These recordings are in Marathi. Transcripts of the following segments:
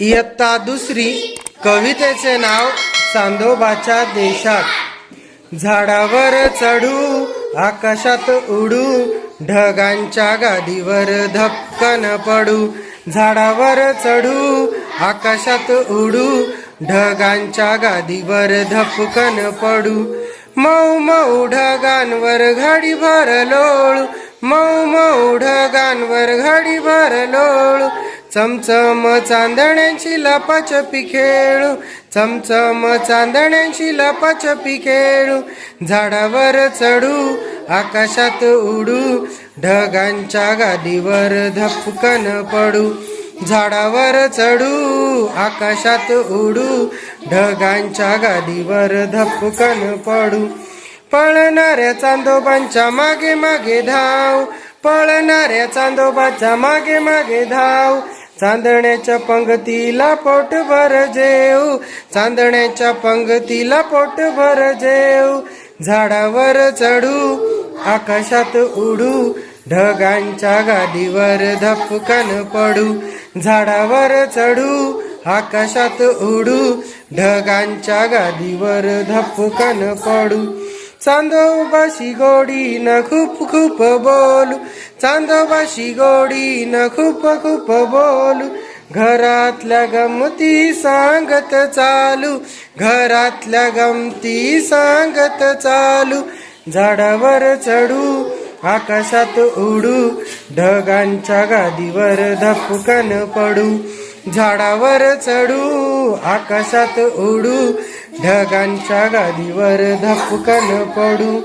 इयत्ता दुसरी कवितेचे नाव चांदोबाच्या देशात. झाडावर चढू आकाशात उडू ढगांच्या गादीवर धपकन पडू. झाडावर चढू आकाशात उडू ढगांच्या गादीवर धपकन पडू. मऊ मऊ ढगांवर घडी भर लोळू मऊ मऊ ढगांवर घडी भर लोळू चमचम चांदण्यांची लपाछपी खेळू चमचम चांदण्यांची लपाछपी खेळू झाडावर चढू आकाशात उडू. ढगांच्या गादीवर धपकन पडू. झाडावर चढू आकाशात उडू. ढगांच्या गादीवर धपकन पडू. पळणाऱ्या चांदोबांच्या मागे मागे धाव. पळणाऱ्या चांदोबाच्या मागे मागे धाव. चांदण्याच्या पंगतीला पोटभर जेऊ चांदण्याच्या पंगतीला पोटभर जेऊ झाडावर चढू आकाशात उडू ढगांच्या गादीवर धपकन पडू. झाडावर चढू आकाशात उडू ढगांच्या गादीवर धपकन पडू. चांदोबाशी गोडी न खूप खूप बोलू. चांदोबाशी गोडी न खूप खूप बोलू. घरातल्या गमती सांगत चालू. घरातल्या गमती सांगत चालू. झाडावर चढू आकाशात उडू. ढगांच्या गादीवर धपकन पडू. झाडावर चढू आकाशात उडू ढगांच्या गादीवर धपकन पडू.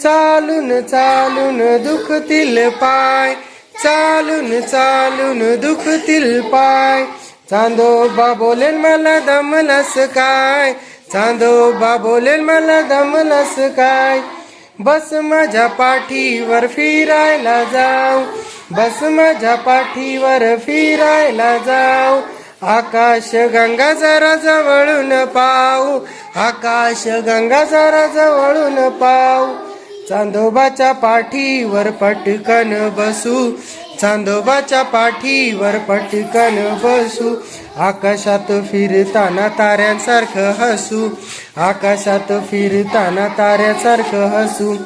चालून चालून दुखतील पाय चालून चालून दुखतील पाय. चांदोबा बोलेल मला दमलस काय? चांदोबा बोलेल मला दमलस काय? बस माझ्या पाठीवर फिरायला जाऊ. बस माझ्या पाठीवर फिरायला जाऊ. आकाश गंगा जरा जवळून पाऊ आकाश गंगा जरा जवळून पाऊ चांदोबाच्या पाठीवर पटकन बसू. चांदोबाच्या पाठीवर पटकन बसू. आकाशात फिरताना ताऱ्यांसारखं हसू. आकाशात फिरताना ताऱ्यासारखं हसू.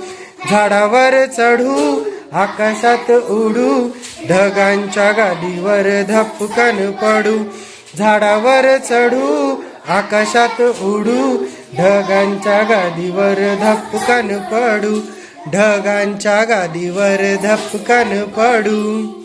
झाडावर चढू. आकाशात उडू ढगांच्या गादीवर धपकन पडू झाडावर चढू आकाशात उडू ढगांच्या गादीवर धपकन पडू ढगांच्या गादीवर धपकन पडू.